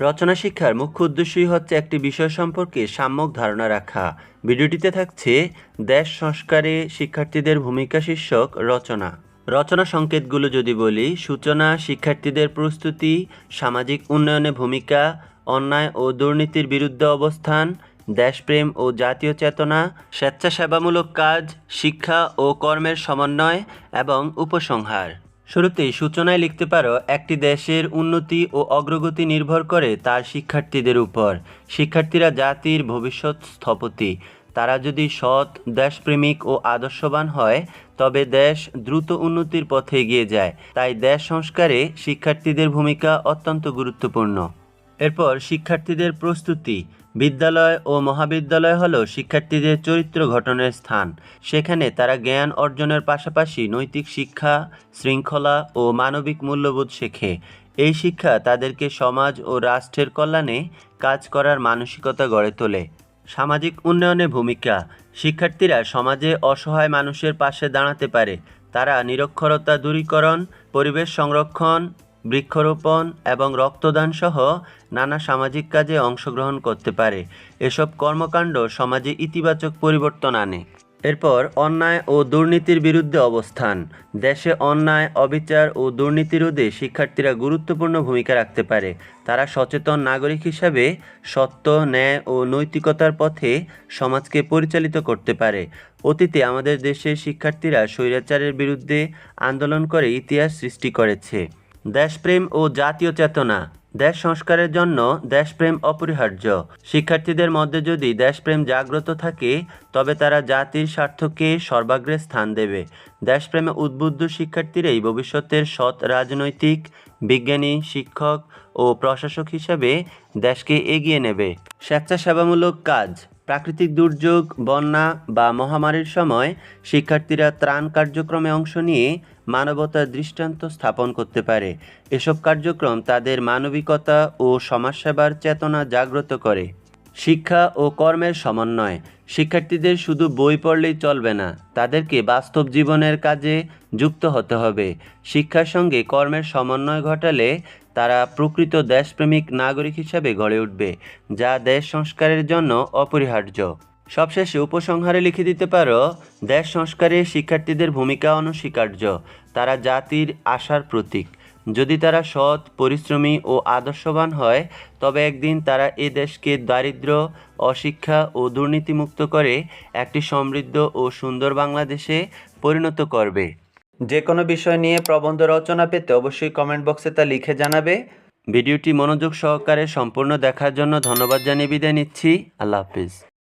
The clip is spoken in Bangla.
রচনা শিক্ষার মুখ্য উদ্দেশ্যই হচ্ছে একটি বিষয় সম্পর্কে সাম্যক ধারণা রাখা। ভিডিওটিতে থাকছে দেশ সংস্কারে শিক্ষার্থীদের ভূমিকা শীর্ষক রচনা। রচনা সংকেতগুলো যদি বলি, সূচনা, শিক্ষার্থীদের প্রস্তুতি, সামাজিক উন্নয়নে ভূমিকা, অন্যায় ও দুর্নীতির বিরুদ্ধে অবস্থান, দেশপ্রেম ও জাতীয় চেতনা, স্বেচ্ছাসেবামূলক কাজ, শিক্ষা ও কর্মের সমন্বয় এবং উপসংহার। শুরুতেই সূচনায় লিখতে পারো, একটি দেশের উন্নতি ও অগ্রগতি নির্ভর করে তার শিক্ষার্থীদের উপর। শিক্ষার্থীরা জাতির ভবিষ্যৎ স্থপতি। তারা যদি সৎ, দেশপ্রেমিক ও আদর্শবান হয়, তবে দেশ দ্রুত উন্নতির পথে এগিয়ে যায়। তাই দেশ সংস্কারে শিক্ষার্থীদের ভূমিকা অত্যন্ত গুরুত্বপূর্ণ। এরপর শিক্ষার্থীদের প্রস্তুতি। বিদ্যালয় ও মহাবিদ্যালয় হলো শিক্ষার্থীদের চরিত্র গঠনের স্থান। সেখানে তারা জ্ঞান অর্জনের পাশাপাশি নৈতিক শিক্ষা, শৃঙ্খলা ও মানবিক মূল্যবোধ শেখে। এই শিক্ষা তাদেরকে সমাজ ও রাষ্ট্রের কল্যাণে কাজ করার মানসিকতা গড়ে তোলে। সামাজিক উন্নয়নে ভূমিকা। শিক্ষার্থীরা সমাজে অসহায় মানুষের পাশে দাঁড়াতে পারে। তারা নিরক্ষরতা দূরীকরণ, পরিবেশ সংরক্ষণ বৃক্ষরোপণ এবং রক্তদান সহ নানা সামাজিক কাজে অংশগ্রহণ করতে পারে। এসব কর্মকাণ্ড সমাজে ইতিবাচক পরিবর্তন আনে। এরপর অন্যায় ও দুর্নীতির বিরুদ্ধে অবস্থান। দেশে অন্যায়, অবিচার ও দুর্নীতি রোধে শিক্ষার্থীরা গুরুত্বপূর্ণ ভূমিকা রাখতে পারে। তারা সচেতন নাগরিক হিসাবে সত্য, ন্যায় ও নৈতিকতার পথে সমাজকে পরিচালিত করতে পারে। অতীতে আমাদের দেশের শিক্ষার্থীরা স্বৈরাচারের বিরুদ্ধে আন্দোলন করে ইতিহাস সৃষ্টি করেছে। দেশপ্রেম ও জাতীয় চেতনা, দেশ সংস্কারের জন্য দেশপ্রেম অপরিহার্য। শিক্ষার্থীদের মধ্যে যদি দেশপ্রেম জাগ্রত থাকে, তবে তারা জাতির স্বার্থকে সর্বাগ্রে স্থান দেবে। দেশপ্রেমে উদ্বুদ্ধ শিক্ষার্থীরাই ভবিষ্যতের সৎ রাজনৈতিক, বিজ্ঞানী, শিক্ষক ও প্রশাসক হিসাবে দেশকে এগিয়ে নেবে। স্বেচ্ছাসেবামূলক কাজ প্রাকৃতিক দুর্যোগ, বন্যা বা মহামারীর সময় শিক্ষার্থীরা ত্রাণ কার্যক্রমে অংশ নিয়ে মানবতার দৃষ্টান্ত স্থাপন করতে পারে। এসব কার্যক্রম তাদের মানবিকতা ও সমাজসেবার চেতনা জাগ্রত করে। শিক্ষা ও কর্মের সমন্বয়। শিক্ষার্থীদের শুধু বই পড়লেই চলবে না, তাদেরকে বাস্তব জীবনের কাজে যুক্ত হতে হবে। শিক্ষার সঙ্গে কর্মের সমন্বয় ঘটালে তারা প্রকৃত দেশপ্রেমিক নাগরিক হিসাবে গড়ে উঠবে, যা দেশ সংস্কারের জন্য অপরিহার্য। সবশেষে উপসংহারে লিখে দিতে পারো, দেশ সংস্কারে শিক্ষার্থীদের ভূমিকা অনস্বীকার্য, তারা জাতির আশার প্রতীক। যদি তারা সৎ পরিশ্রমী ও আদর্শবান হয় তবে একদিন তারা এ দেশকে দারিদ্র্য অশিক্ষা ও দুর্নীতিমুক্ত করে একটি সমৃদ্ধ ও সুন্দর বাংলাদেশে পরিণত করবে। যে কোনো বিষয় নিয়ে প্রবন্ধ রচনা পেতে অবশ্যই কমেন্ট বক্সে তা লিখে জানাবে। ভিডিওটি মনোযোগ সহকারে সম্পূর্ণ দেখার জন্য ধন্যবাদ জানিয়ে বিদায় নিচ্ছি। আল্লাহ হাফিজ।